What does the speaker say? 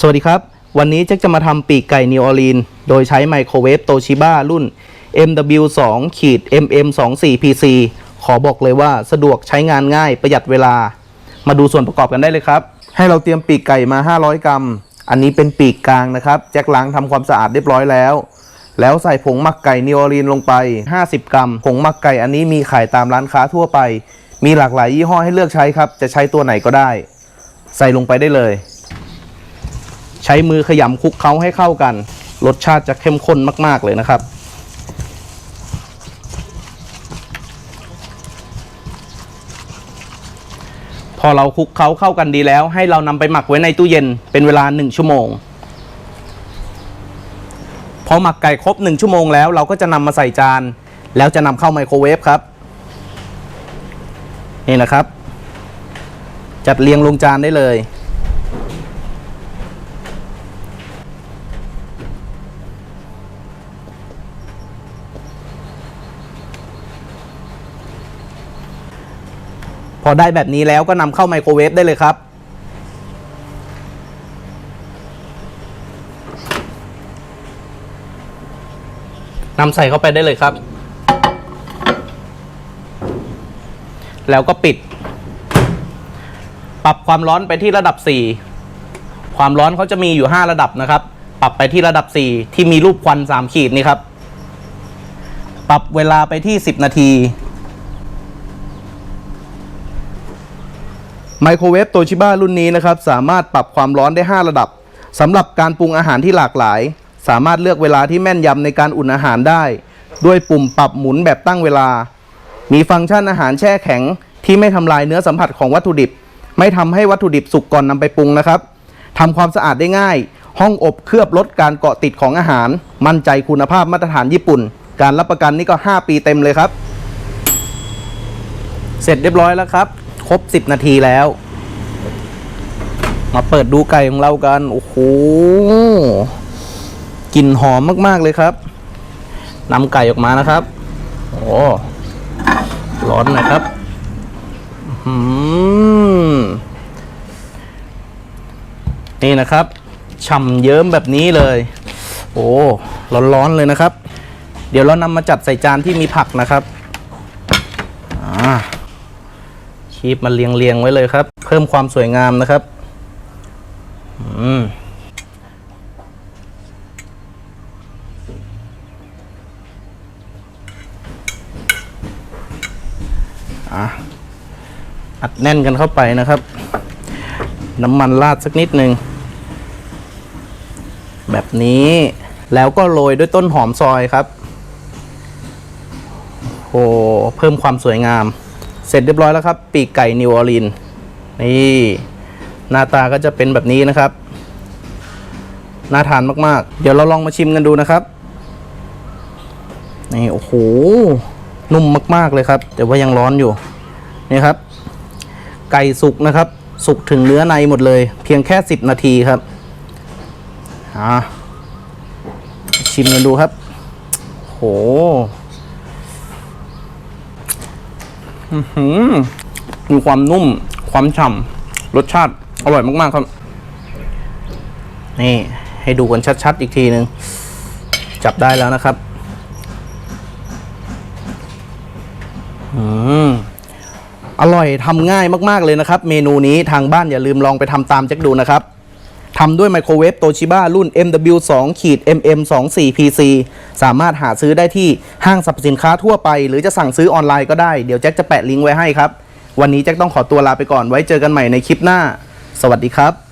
สวัสดีครับ วันนี้แจ็คจะมาทำปีกไก่นิวออร์ลีน โดยใช้ไมโครเวฟโตชิบ้ารุ่น MW2 ขีด MM24PC ขอบอกเลยว่าสะดวกใช้งานง่ายประหยัดเวลา มาดูส่วนประกอบกันได้เลยครับ ให้เราเตรียมปีกไก่มา 500 กรัม อันนี้เป็นปีกกลางนะครับ แจ็คล้างทำความสะอาดเรียบร้อยแล้ว แล้วใส่ผงหมักไก่นิวออร์ลีนลงไป 50 กรัม ผงหมักไก่อันนี้มีขายตามร้านค้าทั่วไป มีหลากหลายยี่ห้อให้เลือกใช้ครับ จะใช้ตัวไหนก็ได้ ใส่ลงไปได้เลย ใช้มือขยำคลุกเคล้าให้เข้ากัน รสชาติจะเข้มข้นมาก ๆ เลยนะครับ พอเราคลุกเคล้าเข้ากันดีแล้ว ให้เรานำไปหมักไว้ในตู้เย็นเป็นเวลา 1 ชั่วโมง พอหมักไก่ครบ 1 ชั่วโมงแล้วเราก็จะนำมาใส่จาน แล้วจะนำเข้าไมโครเวฟครับ นี่นะครับ จัดเรียงลงจานได้เลย พอได้แบบนี้แล้วก็นำเข้าไมโครเวฟได้เลยครับนำใส่เข้าไปได้เลยครับ แล้วก็ปิด ปรับความร้อนไปที่ระดับ 4 ความร้อนเขาจะมีอยู่ 5 ระดับนะครับ ปรับไปที่ระดับ 4 ที่มีรูปควัน 3 ขีดนี่ครับ ปรับเวลาไปที่ 10 นาที ไมโครเวฟโตชิบ้ารุ่นนี้นะครับสามารถปรับความร้อนได้ 5 ระดับสำหรับการปรุงอาหารที่หลากหลาย สามารถเลือกเวลาที่แม่นยำในการอุ่นอาหารได้ ด้วยปุ่มปรับหมุนแบบตั้งเวลา มีฟังก์ชันอาหารแช่แข็ง ที่ไม่ทำลายเนื้อสัมผัสของวัตถุดิบ ไม่ทำให้วัตถุดิบสุกก่อนนำไปปรุงนะครับทำความสะอาดได้ง่าย ห้องอบเคลือบลดการเกาะติดของอาหาร มั่นใจคุณภาพมาตรฐานญี่ปุ่น การรับประกันนี่ก็ 5 ปีเต็มเลยครับ เสร็จเรียบร้อยแล้วครับ ครบ 10 นาทีแล้ว มาเปิดดูไก่ของเรากัน โอ้โหกลิ่นหอมมาก ๆ เลยครับนำไก่ออกมานะครับ โอ้ร้อนนะครับนี่นะครับฉ่ำเยิ้มแบบนี้เลย โอ้ร้อนๆเลยนะครับ เดี๋ยวเรานำมาจัดใส่จานที่มีผักนะครับอ่า คีบมาเรียงเรียงไว้เลยครับ เพิ่มความสวยงามนะครับอืมอัดแน่นกันเข้าไปนะครับ น้ำมันราดสักนิดหนึ่งแบบนี้แล้วก็โรยด้วยต้นหอมซอยครับ โอ้เพิ่มความสวยงาม เสร็จเรียบร้อยแล้วครับ ปีกไก่นิวออร์ลีนนี่หน้าตาก็จะเป็นแบบนี้นะครับ น่าทานมากๆ เดี๋ยวเราลองมาชิมกันดูนะครับนี่โอ้โหนุ่มมากๆเลยครับ แต่ว่ายังร้อนอยู่นี่ครับ ไก่สุกนะครับ สุกถึงเนื้อในหมดเลย เพียงแค่ 10 นาทีครับอ่าชิมกันดูครับ โห อื้อหือ มีความนุ่ม ความฉ่ำรสชาติอร่อยมาก ๆ ครับ นี่ ให้ดูกันชัด ๆ อีกทีหนึ่งจับได้แล้วนะครับอืมอร่อยทำง่ายมาก ๆ เลยนะครับ เมนูนี้ทางบ้านอย่าลืมลองไปทำตามแจ็คดูนะครับ ทำด้วยไมโครเวฟโตชิบ้ารุ่น MW2 ขีด MM24PC สามารถหาซื้อได้ที่ห้างสรรพสินค้าทั่วไป หรือจะสั่งซื้อออนไลน์ก็ได้ เดี๋ยวแจ็คจะแปะลิงก์ไว้ให้ครับ วันนี้แจ็คต้องขอตัวลาไปก่อนไว้เจอกันใหม่ในคลิปหน้า สวัสดีครับ